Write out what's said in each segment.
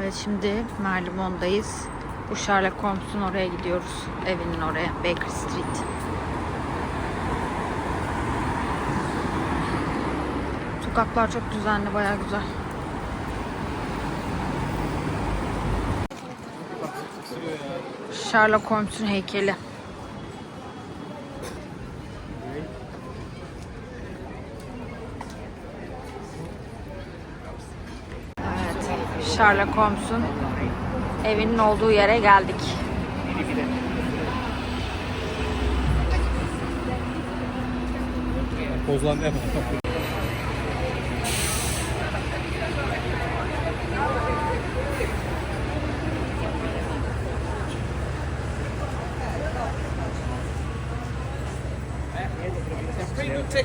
Evet şimdi Merlimon'dayız. Bu Sherlock Holmes'un oraya gidiyoruz. Evinin oraya. Baker Street. Sokaklar çok düzenli, bayağı güzel. Sherlock Holmes'un heykeli. Evet, Sherlock Holmes'un evinin olduğu yere geldik.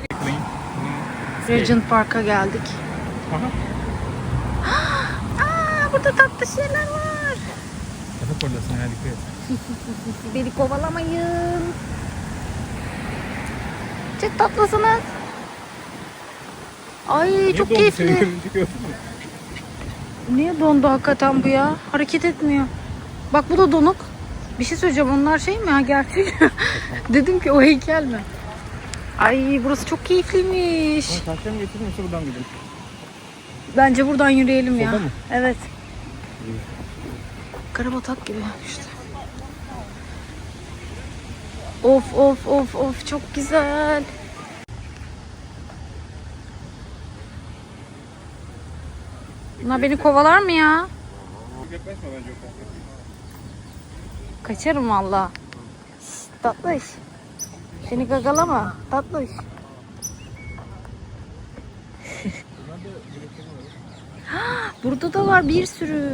Yapma. Regent Park'a geldik. Aha. Burada tatlı şeyler var. Yatak oradasın ya dikkat et. Beni kovalamayın. Çok tatlısınız. Ay Niye çok keyifli. Niye dondu hakikaten bu ya? Hareket etmiyor. Bak bu da donuk. Bir şey söyleyeceğim onlar şey mi ya gerçek? Dedim ki o heykel mi? Ay burası çok keyifliymiş. Getirdin yoksa buradan gidelim? Bence buradan yürüyelim ya. Solda mı? Evet. Karabatak gibi işte. Of of of of çok güzel. Bunlar beni kovalar mı ya? Kaçarım valla. Tatlış. Seni gagalama. Tatlış. Burada da var bir sürü.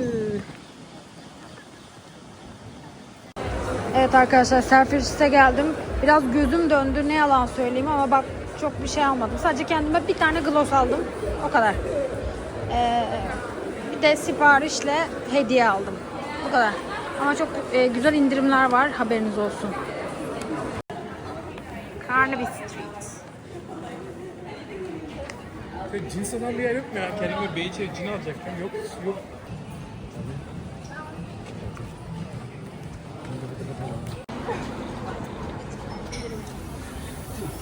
Evet arkadaşlar Selfridges'e geldim. Biraz gözüm döndü ne yalan söyleyeyim ama bak çok bir şey almadım. Sadece kendime bir tane gloss aldım. O kadar. Ee, bir de siparişle hediye aldım. Bu kadar. Ama çok e, güzel indirimler var. Haberiniz olsun. Carnaby Street. Şöyle cins olan bir yer yok mu ya? Kendime beyiçe cin alacaktım. Yok yok.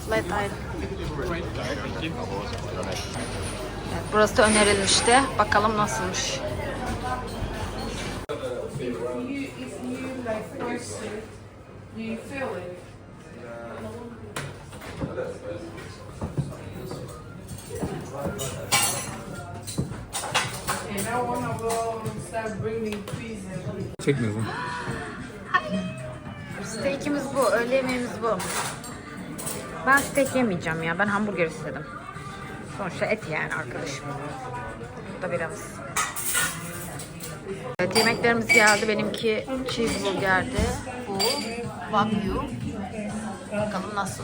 Flat Iron. Evet, burası da önerilmişti. Bakalım nasılmış. you if like you feel it? Çekmiyorsun. Steak'imiz bu. Öğle yemeğimiz bu. Ben steak yemeyeceğim ya. Ben hamburger istedim. Sonuçta et yani arkadaşım. Bu da biramız. Evet yemeklerimiz geldi. Benimki cheeseburgerdi. Bu wagyu. Bakalım nasıl.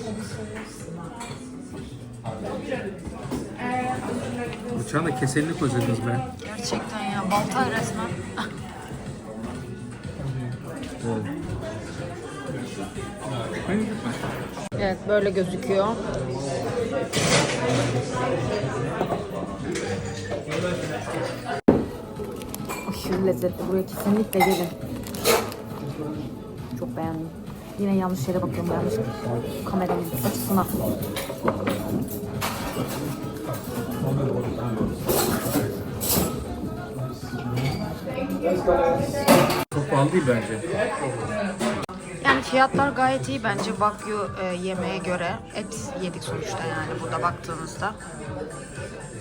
Bıçağın da kesenini koysaydınız be. Gerçekten ya. Baltay resmen. Evet böyle gözüküyor. Aşırı lezzetli. Buraya kesinlikle gelin. Çok beğendim. Yine yanlış yere bakıyorum yanlış kameranın açısına. Çok pahalı değil bence. Yani fiyatlar gayet iyi bence Wagyu e, yemeğe göre. Et yedik sonuçta yani burada baktığınızda.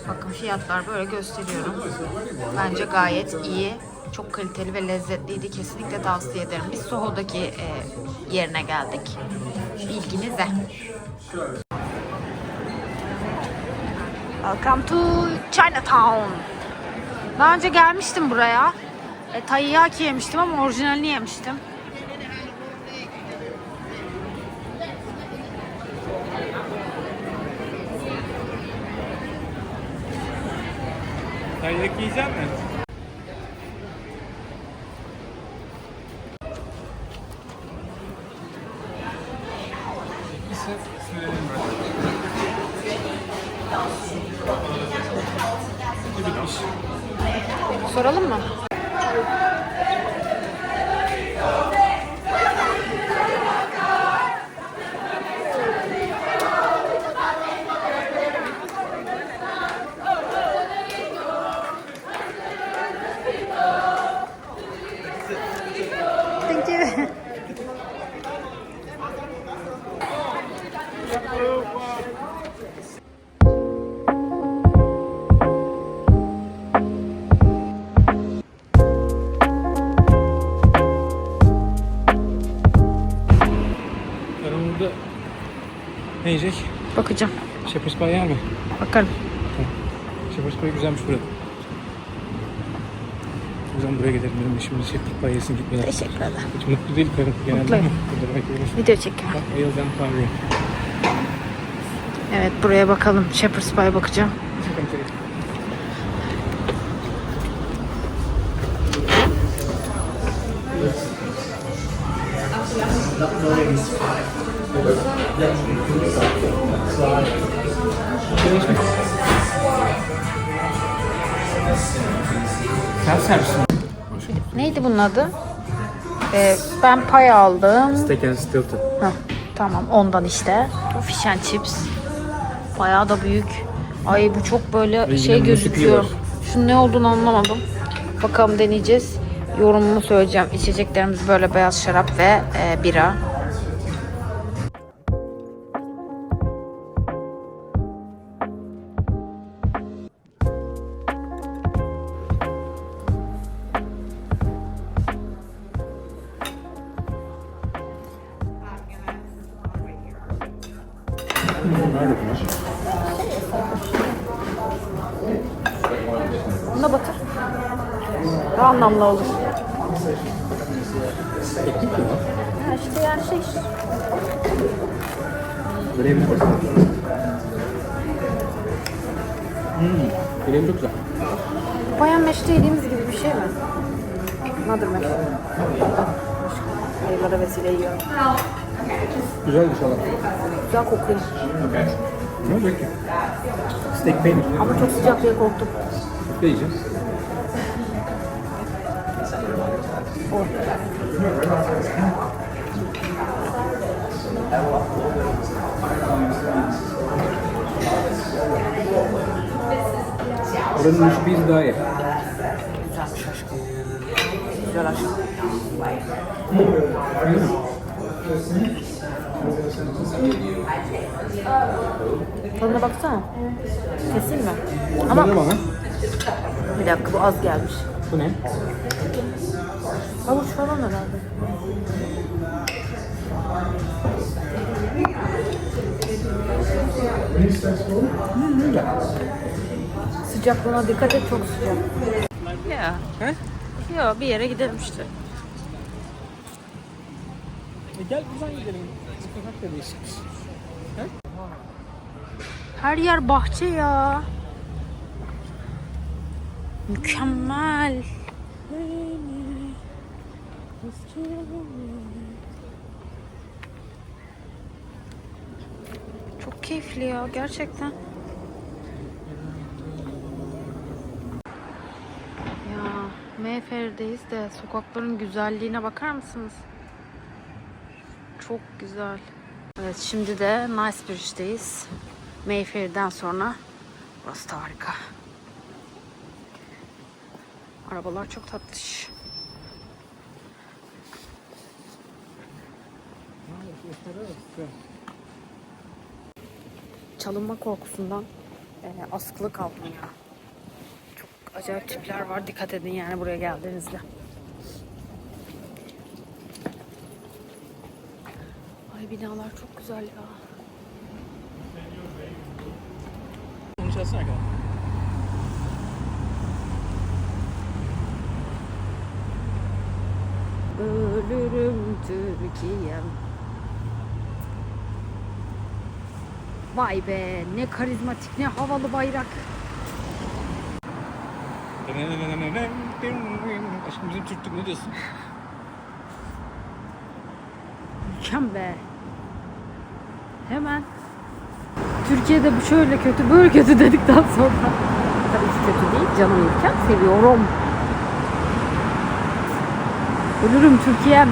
Bakın fiyatlar böyle gösteriyorum. Bence gayet iyi. Çok kaliteli ve lezzetliydi. Kesinlikle tavsiye ederim. Biz Soho'daki e, yerine geldik. Bilginize. Welcome to Chinatown. Daha önce gelmiştim buraya. E, taiyaki yemiştim ama orijinalini yemiştim. Tayyaki yiyecek mi? Soralım mı? Thank you. Shepherd's Pie güzelmiş burada. O yüzden buraya gidelim dedim. Şimdi Pie yesin gitmeden. Teşekkür ederim. Hiç mutlu değil karım genelde Mutluyum. ama burada demek ki uğraşıyor. Video çekiyorum. Bak Ayılcan. Evet buraya bakalım. Shepherd's Pie bakacağım. İçeri. Self service mi? Neydi bunun adı? Ee, ben pay aldım. Steak and Stilton. Heh, tamam ondan işte. Bu fish and chips. Bayağı da büyük. Ay bu çok böyle Rengine şey gözüküyor. Şunun ne olduğunu anlamadım. Bakalım deneyeceğiz. Yorumumu söyleyeceğim. İçeceklerimiz böyle beyaz şarap ve e, bira. Anlamlı olur. Ha işte yani şey. Böreğim mi? Hmm, böreğim çok güzel. Bayan meşte yediğimiz gibi bir şey mi? Nadir meşte. Hayırlara vesile yiyorum. Güzel inşallah. Güzel kokuyor. Ne olacak ki? Steak peynir. Ama çok sıcak diye korktum. Ne yiyeceğiz? Oranın dışı biz daha iyi. Güzel aşkım. Tadına baksana. Kesin mi? Ama bir dakika bu az gelmiş. Bu ne? Havuç falan herhalde. Sıcaklığına dikkat et çok sıcak. Ya. He? Ya bir yere gidelim işte. E gel buradan gidelim. Sokak da değişik. Her yer bahçe ya. Mükemmel. Çok keyifli ya gerçekten. Ya Mayfair'deyiz de sokakların güzelliğine bakar mısınız? Çok güzel. Evet şimdi de Knightsbridge'deyiz. Mayfair'den sonra burası da harika. Arabalar çok tatlış. Çalınma korkusundan e, askılı kaldım ya. Çok acayip tipler var. Dikkat edin yani buraya geldiğinizde. Ay binalar çok güzel ya. Onu çalsana kadar. Ölürüm Türkiye'm. Vay be ne karizmatik ne havalı bayrak. Aşkım bizim Türklük ne diyorsun? Mükemmel. Hemen Türkiye'de bu şöyle kötü böyle kötü dedikten sonra tabii ki kötü değil canım ülkem seviyorum. Ölürüm Türkiye'm.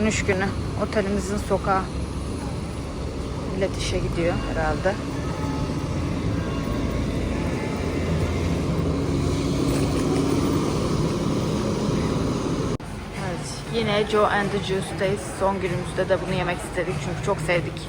Dönüş günü. Otelimizin sokağı. Millet işe gidiyor herhalde. Evet, yine Joe and the Juice'dayız. Son günümüzde de bunu yemek istedik çünkü çok sevdik.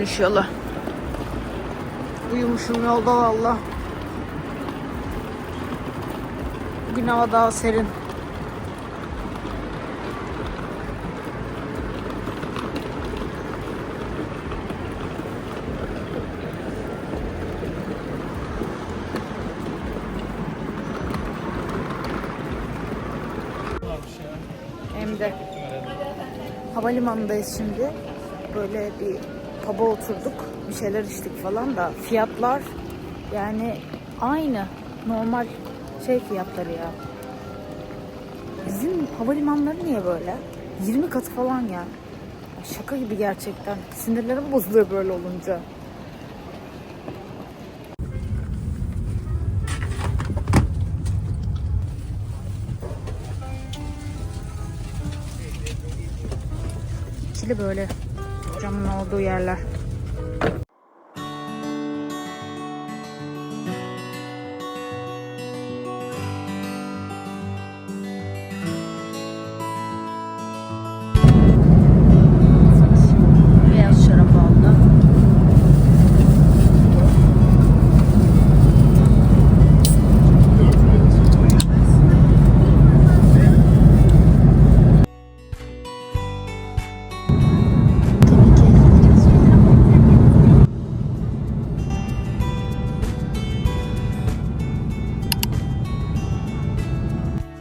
Dönüş yolu. Uyumuşum yolda valla. Bugün hava daha serin. Hem de havalimanındayız şimdi. Böyle bir pub'a oturduk. Bir şeyler içtik falan da fiyatlar yani aynı. Normal şey fiyatları ya. Bizim havalimanları niye böyle? 20 katı falan ya. Şaka gibi gerçekten. Sinirlerim bozuluyor böyle olunca. İkili böyle camın olduğu yerler.